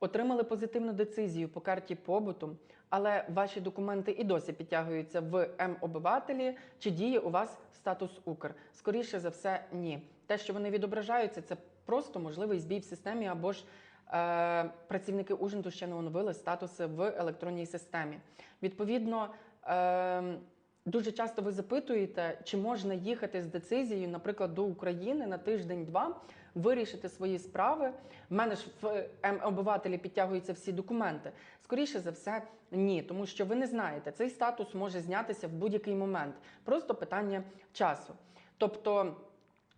Отримали позитивну децизію по карті побуту, але ваші документи і досі підтягуються в М-обивателі. Чи діє у вас статус Укр? Скоріше за все, ні. Те, що вони відображаються, це просто можливий збій в системі або ж е, працівники Ужинту ще не оновили статуси в електронній системі. Відповідно. Дуже часто ви запитуєте, чи можна їхати з децизією, наприклад, до України на тиждень-два, вирішити свої справи. В мене ж в М-обивателі підтягуються всі документи. Скоріше за все, ні, тому що ви не знаєте, цей статус може знятися в будь-який момент. Просто питання часу. Тобто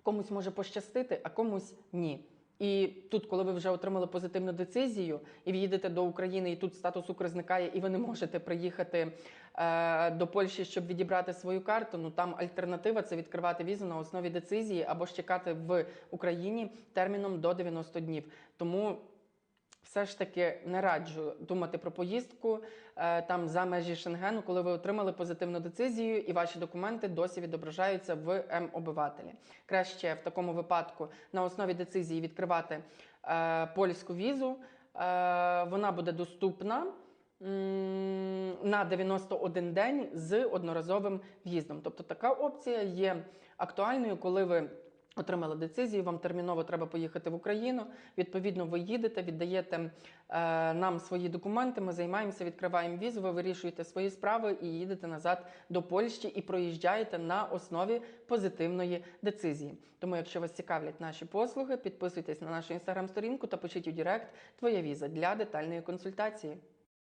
комусь може пощастити, а комусь ні. І тут, коли ви вже отримали позитивну децизію і в'їдете до України, і тут статус укрзникає, і ви не можете приїхати е, до Польщі, щоб відібрати свою карту. Ну там альтернатива це відкривати візу на основі децизії або ж чекати в Україні терміном до 90 днів. Тому все ж таки не раджу думати про поїздку е, там за межі Шенгену, коли ви отримали позитивну децизію і ваші документи досі відображаються в М-обивателі. Краще в такому випадку на основі децизії відкривати е, польську візу. Е, вона буде доступна м, на 91 день з одноразовим в'їздом. Тобто така опція є актуальною, коли ви. Отримали децизію, вам терміново треба поїхати в Україну. Відповідно, ви їдете, віддаєте е, нам свої документи. Ми займаємося, відкриваємо візу. Ви вирішуєте свої справи і їдете назад до Польщі і проїжджаєте на основі позитивної децизії. Тому, якщо вас цікавлять наші послуги, підписуйтесь на нашу інстаграм-сторінку та пишіть у Директ Твоя віза для детальної консультації.